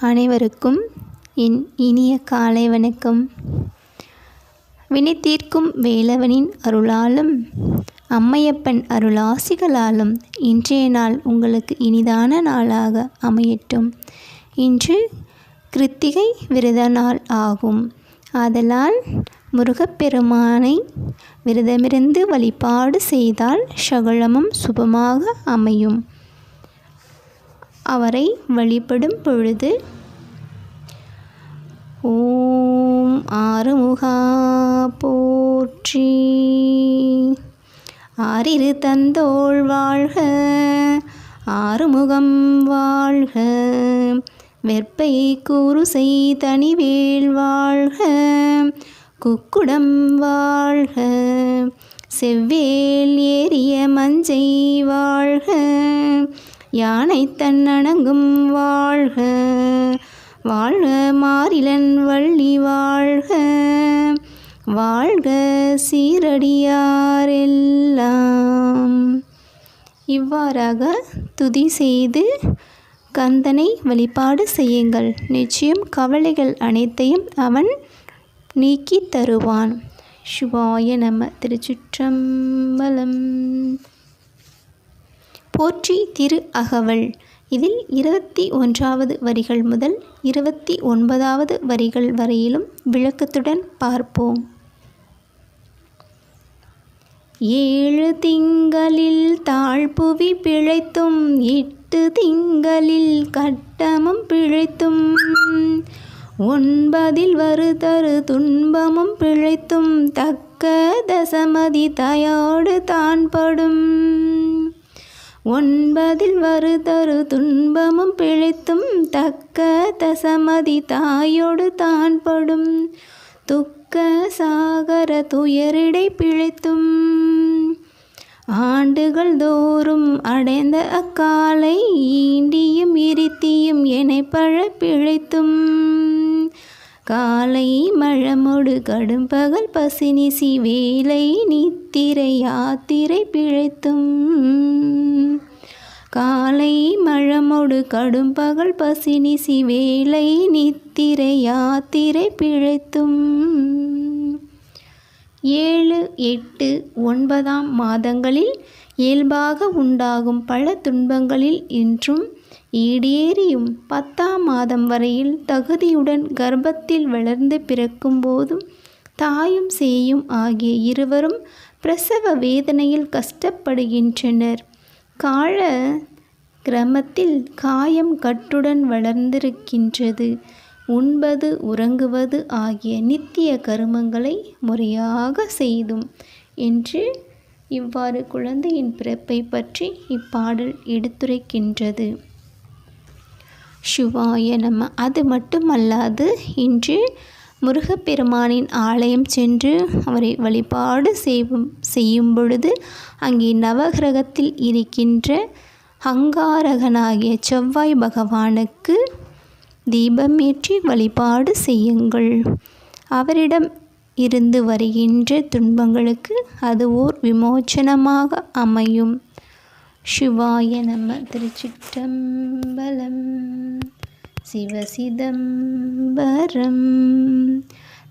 அனைவருக்கும் என் இனிய காலை வணக்கம். வினை தீர்க்கும் வேலவனின் அருளாலும் அம்மையப்பன் அருளாசிகளாலும் இன்றைய நாள் உங்களுக்கு இனிதான நாளாக அமையட்டும். இன்று கிருத்திகை விரத நாள் ஆகும். ஆதலால் முருகப்பெருமானை விரதமிருந்து வழிபாடு செய்தால் சகலமும் சுபமாக அமையும். அவரை வழிபடும் பொழுது ஓம் ஆறுமுகா போற்றி ஆறிரு தந்தோள் வாழ்க ஆறுமுகம் வாழ்க வெற்பை கூறு செய்தனிவேல் வாழ்க குக்குடம் வாழ்க செவ்வேல் ஏறிய மஞ்சை வாழ்க யானை தன்னணங்கும் வாழ்க. வாழ்க மாறிலன் வள்ளி வாழ்க. வாழ்க சீரடியாரெல்லாம். இவ்வாறாக துதி செய்து கந்தனை வழிபாடு செய்யுங்கள். நிச்சயம் கவலைகள் அனைத்தையும் அவன் நீக்கி தருவான். சிவாய நம திருச்சிற்றம்பலம். போற்றி திரு அகவல். இதில் இருபத்தி ஒன்றாவது வரிகள் முதல் இருபத்தி ஒன்பதாவது வரிகள் வரையிலும் விளக்கத்துடன் பார்ப்போம். ஏழு திங்களில் தாழ்புவி பிழைத்தும் எட்டு திங்களில் கட்டமும் பிழைத்தும் ஒன்பதில் வருதரு துன்பமும் பிழைத்தும் தக்க தசமதி தயோடு தான்படும். ஒன்பதில் வருதரு துன்பமும் பிழைத்தும் தக்க தசமதி தாயோடு தான் படும் துக்க சாகர துயரிடை பிழைத்தும். ஆண்டுகள் தோறும் அடைந்த அக்காலை ஈண்டியும் இருத்தியும் பழ பிழைத்தும். காலை மழமொடு கடும் பகல் பசினிசி வேலை நித்திரை யாத்திரை பிழைத்தும். காலை மழமொடு கடும் பகல் பசினிசி வேலை நித்திரை யாத்திரை பிழைத்தும். ஏழு எட்டு ஒன்பதாம் மாதங்களில் இயல்பாக உண்டாகும் பல துன்பங்களில் இன்றும் ஈடேறியும் பத்தாம் மாதம் வரையில் தகுதியுடன் கர்ப்பத்தில் வளர்ந்து பிறக்கும் போதும் தாயும் சேயும் ஆகிய இருவரும் பிரசவ வேதனையில் கஷ்டப்படுகின்றனர். கால கிரமத்தில் காயம் கட்டுடன் வளர்ந்திருக்கின்றது. உண்பது உறங்குவது ஆகிய நித்திய கருமங்களை முறையாக செய்தும் என்று இவ்வாறு குழந்தையின் பிறப்பை பற்றி இப்பாடல் எடுத்துரைக்கின்றது. சிவாய நம்ம அது மட்டுமல்லாது இன்று முருகப்பெருமானின் ஆலயம் சென்று அவரை வழிபாடு செய்யும் செய்யும் பொழுது அங்கே நவகிரகத்தில் இருக்கின்ற அங்காரகனாகிய செவ்வாய் பகவானுக்கு தீபமேற்றி வழிபாடு செய்யுங்கள். அவரிடம் இருந்து வருகின்ற துன்பங்களுக்கு அது ஓர் விமோச்சனமாக அமையும். சிவாய நம திருச்சிற்றம்பலம். शिवसिदम्बरं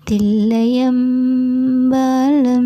तिल्लयं बालम्